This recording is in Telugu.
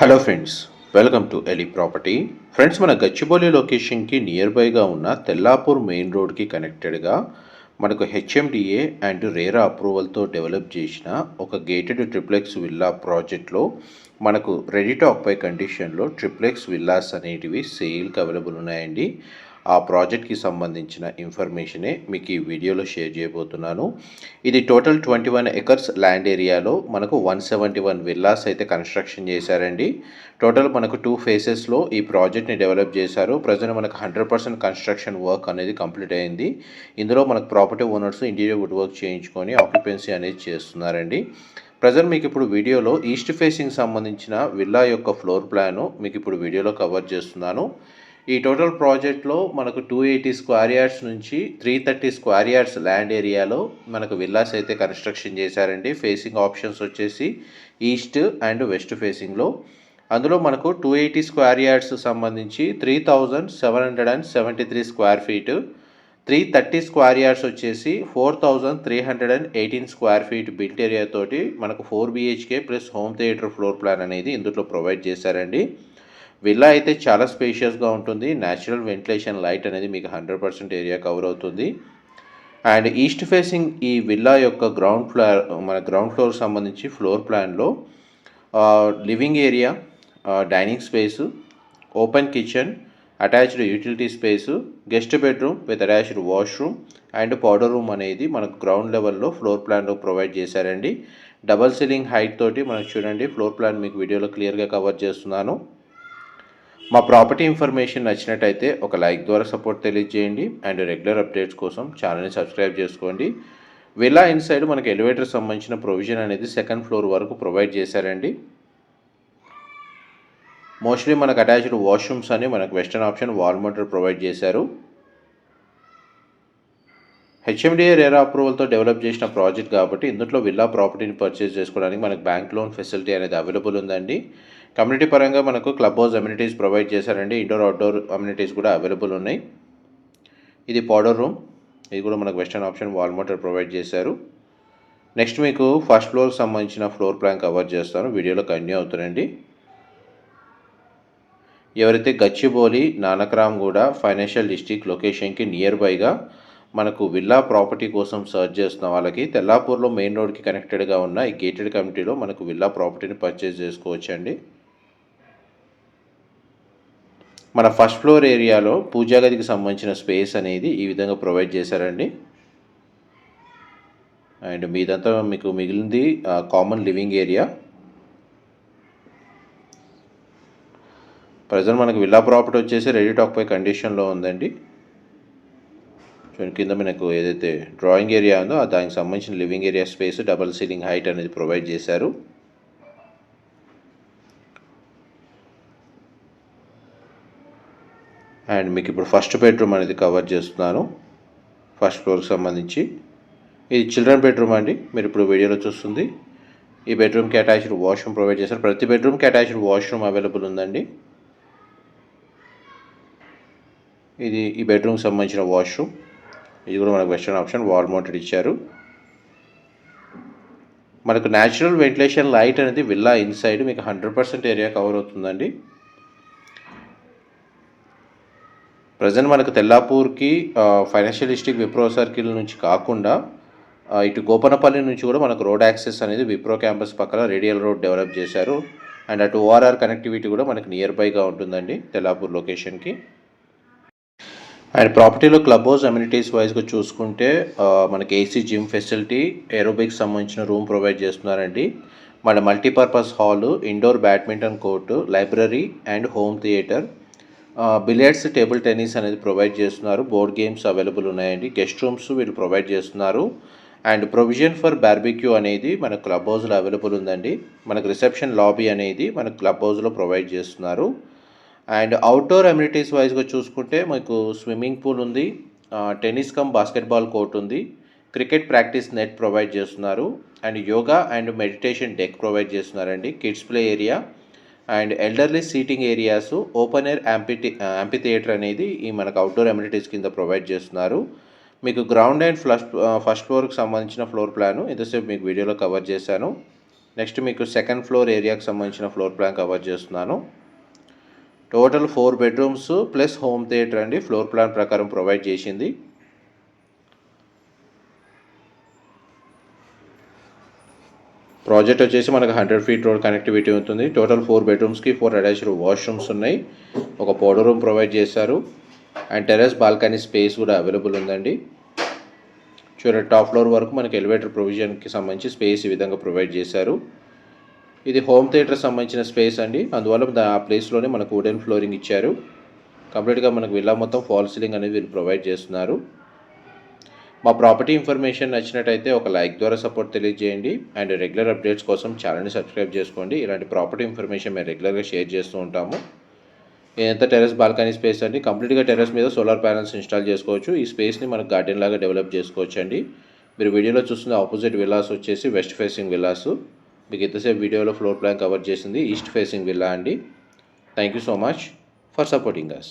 Hello friends welcome to Eli property friends మన గచ్చిబౌలి లొకేషన్కి నియర్ బైగా ఉన్న తెల్లాపూర్ మెయిన్ రోడ్కి కనెక్టెడ్గా మనకు హెచ్ఎండిఏ అండ్ రేరా అప్రూవల్తో డెవలప్ చేసిన ఒక గేటెడ్ ట్రిప్లెక్స్ విల్లా ప్రాజెక్ట్లో మనకు రెడీ టు ఆక్పై కండిషన్లో ట్రిప్లెక్స్ విల్లాస్ అనేటివి సేల్కి అవైలబుల్ ఉన్నాయండి. ఆ ప్రాజెక్ట్కి సంబంధించిన ఇన్ఫర్మేషనే మీకు ఈ వీడియోలో షేర్ చేయబోతున్నాను. ఇది total twenty one acres land ఏరియాలో మనకు వన్ సెవెంటీ వన్ విల్లాస్ అయితే కన్స్ట్రక్షన్ చేశారండి. టోటల్ మనకు టూ ఫేసెస్లో ఈ ప్రాజెక్ట్ని డెవలప్ చేశారు. ప్రజెంట్ మనకు హండ్రెడ్ పర్సెంట్ కన్స్ట్రక్షన్ వర్క్ అనేది కంప్లీట్ అయింది. ఇందులో మనకు property owners interior wood work చేయించుకొని ఆక్యుపెన్సీ అనేది చేస్తున్నారండి. ప్రజెంట్ మీకు ఇప్పుడు వీడియోలో ఈస్ట్ ఫేసింగ్ సంబంధించిన విల్లా యొక్క ఫ్లోర్ ప్లాను మీకు ఇప్పుడు వీడియోలో కవర్ చేస్తున్నాను. ఈ టోటల్ ప్రాజెక్ట్లో మనకు టూ ఎయిటీ స్క్వేర్ యార్డ్స్ నుంచి three thirty square yards land ఏరియాలో మనకు విల్లాస్ అయితే కన్స్ట్రక్షన్ చేశారండి. ఫేసింగ్ ఆప్షన్స్ వచ్చేసి ఈస్ట్ అండ్ వెస్ట్ ఫేసింగ్లో అందులో మనకు టూ ఎయిటీ స్క్వేర్ యార్డ్స్ సంబంధించి three thousand seven hundred and seventy three square feet three thirty square yards వచ్చేసి four thousand three hundred and eighteen square feet built area తోటి మనకు four BHK plus home theatre floor plan అనేది ఇందులో ప్రొవైడ్ చేశారండి. విల్లా అయితే చాలా స్పేషియస్గా ఉంటుంది. న్యాచురల్ వెంటిలేషన్ లైట్ అనేది మీకు హండ్రెడ్ పర్సెంట్ ఏరియా కవర్ అవుతుంది. అండ్ ఈస్ట్ ఫేసింగ్ ఈ విల్లా యొక్క గ్రౌండ్ ఫ్లోర్ మన గ్రౌండ్ ఫ్లోర్ సంబంధించి ఫ్లోర్ ప్లాన్లో living area dining space open kitchen attached utility space guest bedroom with attached washroom and powder room అనేది మనకు గ్రౌండ్ లెవెల్లో ఫ్లోర్ ప్లాన్లో ప్రొవైడ్ చేశారండి. డబల్ సీలింగ్ హైట్ తోటి మనకు చూడండి ఫ్లోర్ ప్లాన్ మీకు వీడియోలో క్లియర్గా కవర్ చేస్తున్నాను. మా ప్రాపర్టీ ఇన్ఫర్మేషన్ నచ్చినట్టయితే ఒక లైక్ ద్వారా సపోర్ట్ తెలియజేయండి అండ్ రెగ్యులర్ అప్డేట్స్ కోసం ఛానల్ని సబ్స్క్రైబ్ చేసుకోండి. విల్లా ఇన్సైడ్ మనకి ఎలివేటర్ సంబంధించిన ప్రొవిజన్ అనేది సెకండ్ ఫ్లోర్ వరకు ప్రొవైడ్ చేశారండి. మోస్ట్లీ మనకు అటాచ్డ్ వాష్రూమ్స్ అని మనకు western option wall motor provide చేశారు. హెచ్ఎండిఏ రేరా అప్రూవల్తో డెవలప్ చేసిన ప్రాజెక్ట్ కాబట్టి ఇందులో విల్లా ప్రాపర్టీని పర్చేజ్ చేసుకోవడానికి మనకు బ్యాంక్ లోన్ ఫెసిలిటీ అనేది అవైలబుల్ ఉందండి. కమ్యూనిటీ పరంగా మనకు క్లబ్ హౌస్ అమ్యూనిటీస్ ప్రొవైడ్ చేశారండి. ఇండోర్ అవుట్డోర్ అమ్యూనిటీస్ కూడా అవైలబుల్ ఉన్నాయి. ఇది పౌడర్ రూమ్. ఇది కూడా మనకు western option wall motor provide చేశారు. నెక్స్ట్ మీకు ఫస్ట్ ఫ్లోర్కి సంబంధించిన ఫ్లోర్ ప్లాన్ కవర్ చేస్తాను. వీడియోలో కంటిన్యూ అవుతానండి. ఎవరైతే గచ్చిబౌలి నానక్రామ్గూడ ఫైనాన్షియల్ డిస్టిక్ లొకేషన్కి నియర్ బైగా మనకు విల్లా ప్రాపర్టీ కోసం సర్చ్ చేస్తున్న వాళ్ళకి తెల్లాపూర్లో మెయిన్ రోడ్కి కనెక్టెడ్గా ఉన్న ఈ గేటెడ్ కమిటీలో మనకు విల్లా ప్రాపర్టీని పర్చేజ్ చేసుకోవచ్చండి. మన ఫస్ట్ ఫ్లోర్ ఏరియాలో పూజా గదికి సంబంధించిన స్పేస్ అనేది ఈ విధంగా ప్రొవైడ్ చేశారండి. అండ్ మీదంతా మీకు మిగిలింది కామన్ లివింగ్ ఏరియా ప్రజెంట్ మనకు విల్లా ప్రాపర్టీ వచ్చేసి రెడీ టాక్ పై కండిషన్లో ఉందండి. చూడండి కింద మనకు ఏదైతే డ్రాయింగ్ ఏరియా ఉందో దానికి సంబంధించిన living area space double ceiling height అనేది ప్రొవైడ్ చేశారు. అండ్ మీకు ఇప్పుడు ఫస్ట్ బెడ్రూమ్ అనేది కవర్ చేస్తున్నాను ఫస్ట్ ఫ్లోర్కి సంబంధించి. ఇది చిల్డ్రన్ బెడ్రూమ్ అండి మీరు ఇప్పుడు వీడియోలో చూస్తుంది. ఈ బెడ్రూమ్కి అటాచ్డ్ వాష్రూమ్ ప్రొవైడ్ చేశారు. ప్రతి బెడ్రూమ్కి అటాచ్డ్ వాష్రూమ్ అవైలబుల్ ఉందండి. ఇది ఈ బెడ్రూమ్కి సంబంధించిన వాష్రూమ్. ఇది కూడా మనకు వెస్టర్న్ ఆప్షన్ వాల్ మౌంటెడ్ ఇచ్చారు. మనకు న్యాచురల్ వెంటిలేషన్ లైట్ అనేది విల్లా ఇన్సైడ్ మీకు హండ్రెడ్ పర్సెంట్ ఏరియా కవర్ అవుతుందండి. ప్రజెంట్ మనకు తెల్లాపూర్కి ఫైనాన్షియల్ డిస్ట్రిక్ట్ విప్రో సర్కిల్ నుంచి కాకుండా ఇటు గోపనపల్లి నుంచి కూడా మనకు రోడ్ యాక్సెస్ అనేది విప్రో క్యాంపస్ పక్కన రేడియల్ రోడ్ డెవలప్ చేశారు. అండ్ అటు ఓఆర్ఆర్ కనెక్టివిటీ కూడా మనకు నియర్ బైగా ఉంటుందండి తెల్లాపూర్ లొకేషన్కి అండ్ ప్రాపర్టీలో క్లబ్ హౌస్ అమ్యూనిటీస్ వైజ్గా చూసుకుంటే మనకి ఏసీ జిమ్ ఫెసిలిటీ ఏరోబిక్స్ సంబంధించిన రూమ్ ప్రొవైడ్ చేస్తున్నారండి. మన multipurpose hall indoor badminton court library and home theatre billiards table tennis అనేది ప్రొవైడ్ చేస్తున్నారు. బోర్డ్ గేమ్స్ అవైలబుల్ ఉన్నాయండి. గెస్ట్ రూమ్స్ వీళ్ళు ప్రొవైడ్ చేస్తున్నారు. అండ్ ప్రొవిజన్ ఫర్ బార్బిక్యూ అనేది మన క్లబ్ హౌస్లో అవైలబుల్ ఉందండి. మనకు రిసెప్షన్ లాబీ అనేది మన క్లబ్ హౌస్లో ప్రొవైడ్ చేస్తున్నారు. అండ్ అవుట్డోర్ అమ్యూనిటీస్ వైజ్గా చూసుకుంటే మీకు స్విమ్మింగ్ పూల్ ఉంది. టెన్నిస్ కమ్ బాస్కెట్బాల్ కోర్ట్ ఉంది. క్రికెట్ ప్రాక్టీస్ నెట్ ప్రొవైడ్ చేస్తున్నారు. And yoga and meditation deck provide చేస్తున్నారండి. Kids play area and elderly seating areas open air యాంపిటి amphitheatre అనేది ఈ మనకు అవుట్డోర్ అమ్యూనిటీస్ కింద ప్రొవైడ్ చేస్తున్నారు. మీకు గ్రౌండ్ అండ్ ఫ్లష్ ఫస్ట్ ఫ్లోర్కి సంబంధించిన ఫ్లోర్ ప్లాను ఇంతసేపు మీకు వీడియోలో కవర్ చేశాను. నెక్స్ట్ మీకు సెకండ్ ఫ్లోర్ ఏరియాకి సంబంధించిన ఫ్లోర్ ప్లాన్ కవర్ చేస్తున్నాను. Total four bedrooms plus home theatre అండి. ఫ్లోర్ ప్లాన్ ప్రకారం ప్రొవైడ్ చేసింది. ప్రాజెక్ట్ వచ్చేసి మనకు హండ్రెడ్ ఫీట్ రోడ్ కనెక్టివిటీ ఉంటుంది. టోటల్ ఫోర్ బెడ్రూమ్స్కి ఫోర్ అటాచ్డ్ వాష్రూమ్స్ ఉన్నాయి. ఒక పౌడర్ రూమ్ ప్రొవైడ్ చేశారు. అండ్ టెర్రస్ బాల్కనీ స్పేస్ కూడా అవైలబుల్ ఉందండి. చూడండి టాప్ ఫ్లోర్ వరకు మనకి ఎలివేటర్ ప్రొవిజన్కి సంబంధించి స్పేస్ ఈ విధంగా ప్రొవైడ్ చేశారు. ఇది హోమ్ థియేటర్ సంబంధించిన స్పేస్ అండి. అందువల్ల దా- ఆ ప్లేస్లోనే మనకు వుడెన్ ఫ్లోరింగ్ ఇచ్చారు. కంప్లీట్గా మనకు విల్లా మొత్తం ఫాల్ సీలింగ్ అనేది వీళ్ళు ప్రొవైడ్ చేస్తున్నారు. మా ప్రాపర్టీ ఇన్ఫర్మేషన్ నచ్చినట్టయితే ఒక లైక్ ద్వారా సపోర్ట్ తెలియజేయండి. అండ్ రెగ్యులర్ అప్డేట్స్ కోసం ఛానల్ని సబ్స్క్రైబ్ చేసుకోండి. ఇలాంటి ప్రాపర్టీ ఇన్ఫర్మేషన్ మేము రెగ్యులర్గా షేర్ చేస్తూ ఉంటాము. ఎంత టెర్రస్ బాల్కనీ స్పేస్ అండి? కంప్లీట్గా టెర్రస్ మీద సోలార్ ప్యానల్స్ ఇన్స్టాల్ చేసుకోవచ్చు. ఈ స్పేస్ని మనకు గార్డెన్ లాగా డెవలప్ చేసుకోవచ్చు అండి మీరు వీడియోలో చూస్తున్న ఆపోజిట్ విల్లాస్ వచ్చేసి వెస్ట్ ఫేసింగ్ విల్లాస్. మీకు ఎంతసేపు వీడియోలో ఫ్లోర్ ప్లాన్ కవర్ చేసింది ఈస్ట్ ఫేసింగ్ విల్లా అండి. Thank you so much for supporting us